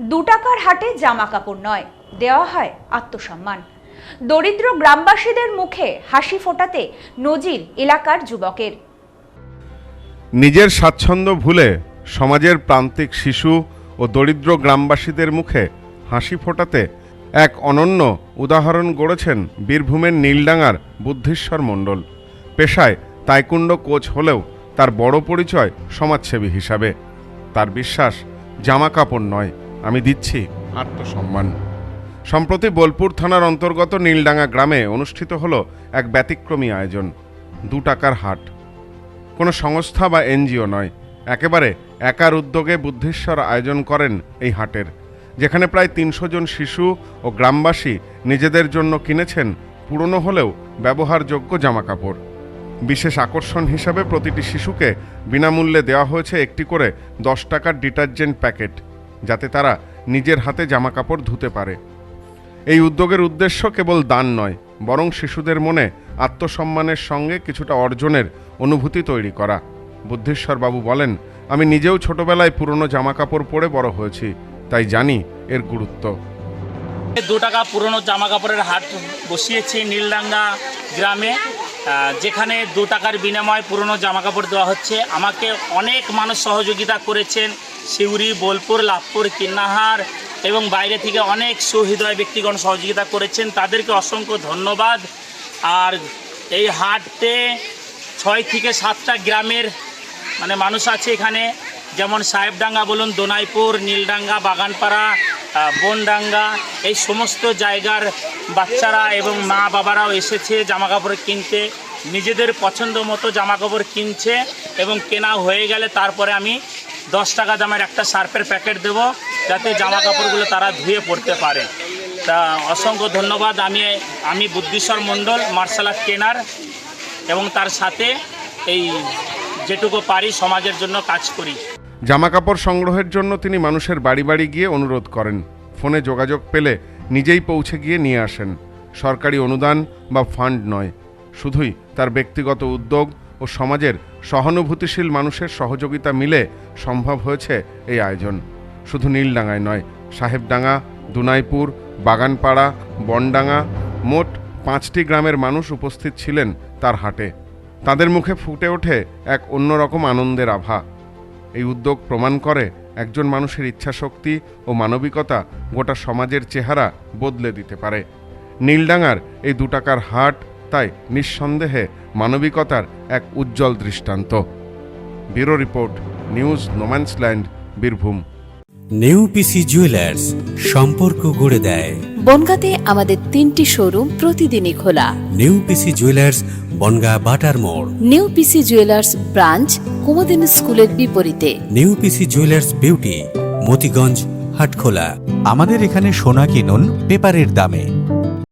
দু টাকার হাটে জামা কাপড় নয়, দেওয়া হয় আত্মসম্মান। দরিদ্র গ্রামবাসীদের মুখে হাসি ফোটাতে নজির এলাকার যুবকের। নিজের স্বাচ্ছন্দ্য ভুলে সমাজের প্রান্তিক শিশু ও দরিদ্র গ্রামবাসীদের মুখে হাসি ফোটাতে এক অনন্য উদাহরণ গড়েছেন বীরভূমের নীলডাঙ্গার বুদ্ধিশ্বর মণ্ডল। পেশায় তাইকুণ্ড কোচ হলেও তার বড় পরিচয় সমাজসেবী হিসাবে। তার বিশ্বাস জামা কাপড় নয় আমি দিচ্ছি আত্মসম্মান। সম্প্রতি বোলপুর থানার অন্তর্গত নীলডাঙ্গা গ্রামে অনুষ্ঠিত হলো এক ব্যতিক্রমী আয়োজন, দু টাকার হাট। কোনো সংস্থা বা এনজিও নয়, একেবারে একার উদ্যোগে বুদ্ধিশ্বর আয়োজন করেন এই হাটের, যেখানে প্রায় তিনশো জন শিশু ও গ্রামবাসী নিজেদের জন্য কিনেছেন পুরনো হলেও ব্যবহারযোগ্য জামাকাপড়। বিশেষ আকর্ষণ হিসাবে প্রতিটি শিশুকে বিনামূল্যে দেওয়া হয়েছে একটি করে দশ টাকার ডিটারজেন্ট প্যাকেট। যাতে তারা নিজের হাতে জামাকাপড় ধুতে পারে। এই উদ্যোগের উদ্দেশ্য কেবল দান নয়, বরং শিশুদের মনে আত্মসম্মানের সঙ্গে কিছুটা অর্জনের অনুভূতি তৈরি করা। বুদ্ধিশ্বর বাবু বলেন, আমি নিজেও ছোটবেলায় পুরনো জামা কাপড় পরে বড় হয়েছি, তাই জানি এর গুরুত্ব। দু টাকা পুরনো জামা কাপড়ের হাট বসিয়েছি নীলডাঙ্গা গ্রামে যেখানে দু টাকার বিনিময়ে পুরনো জামা কাপড় দেওয়া হচ্ছে। আমাকে অনেক মানুষ সহযোগিতা করেছেন সিউড়ি, বোলপুর, লাভপুর, কিন্নাহার এবং বাইরে থেকে অনেক সুহৃদয় ব্যক্তিগণ সহযোগিতা করেছেন। তাদেরকে অসংখ্য ধন্যবাদ। আর এই হাটে ছয় থেকে সাতটা গ্রামের মানে মানুষ আছে এখানে। যেমন সাহেবডাঙ্গা বলুন, দোনাইপুর, নীলডাঙ্গা, বাগানপাড়া বনডাঙ্গা, এই সমস্ত জায়গার বাচ্চারা এবং মা বাবারাও এসেছে জামা কাপড় কিনতে। নিজেদের পছন্দ মতো জামা কাপড় কিনছে এবং কেনা হয়ে গেলে তারপরে আমি দশ টাকা দামের একটা সার্ফের প্যাকেট দেব, যাতে জামা কাপড়গুলো তারা ধুয়ে পড়তে পারে। তা অসংখ্য ধন্যবাদ। আমি আমি Buddhishwar Mondal martial art trainer এবং তার সাথে এই যেটুকু পারি সমাজের জন্য কাজ করি। জামাকাপড় সংগ্রহের জন্য তিনি মানুষের বাড়ি বাড়ি গিয়ে অনুরোধ করেন। ফোনে যোগাযোগ পেলে নিজেই পৌঁছে গিয়ে নিয়ে আসেন। সরকারি অনুদান বা ফান্ড নয়, শুধুই তার ব্যক্তিগত উদ্যোগ ও সমাজের সহানুভূতিশীল মানুষের সহযোগিতা মিলে সম্ভব হয়েছে এই আয়োজন। শুধু নীলডাঙ্গায় নয়, সাহেবডাঙ্গা, দুনাইপুর, বাগানপাড়া, বনডাঙ্গা মোট পাঁচটি গ্রামের মানুষ উপস্থিত ছিলেন তার হাটে। তাদের মুখে ফুটে ওঠে এক অন্যরকম আনন্দের আভা। এই উদ্যোগ প্রমাণ করে একজন মানুষের ইচ্ছাশক্তি ও মানবিকতা গোটা সমাজের চেহারা বদলে দিতে পারে। নীলডাঙ্গার এই দু টাকার হাট তাই নিঃসন্দেহে মানবিকতার এক উজ্জ্বল দৃষ্টান্ত। Bureau report news no man's land Birbhum. New PC jewellers সম্পর্ক গড়ে দেয়। বনগাঁতে আমাদের তিনটি শোরুম প্রতিদিনই খোলা। New PC jewellers Bongaon Bata মোড়। New PC jewellers branch Kumudini স্কুলের বিপরীতে। New PC jewellers beauty Motiganj Hatkhola. আমাদের এখানে সোনা কিনুন পেপারের দামে।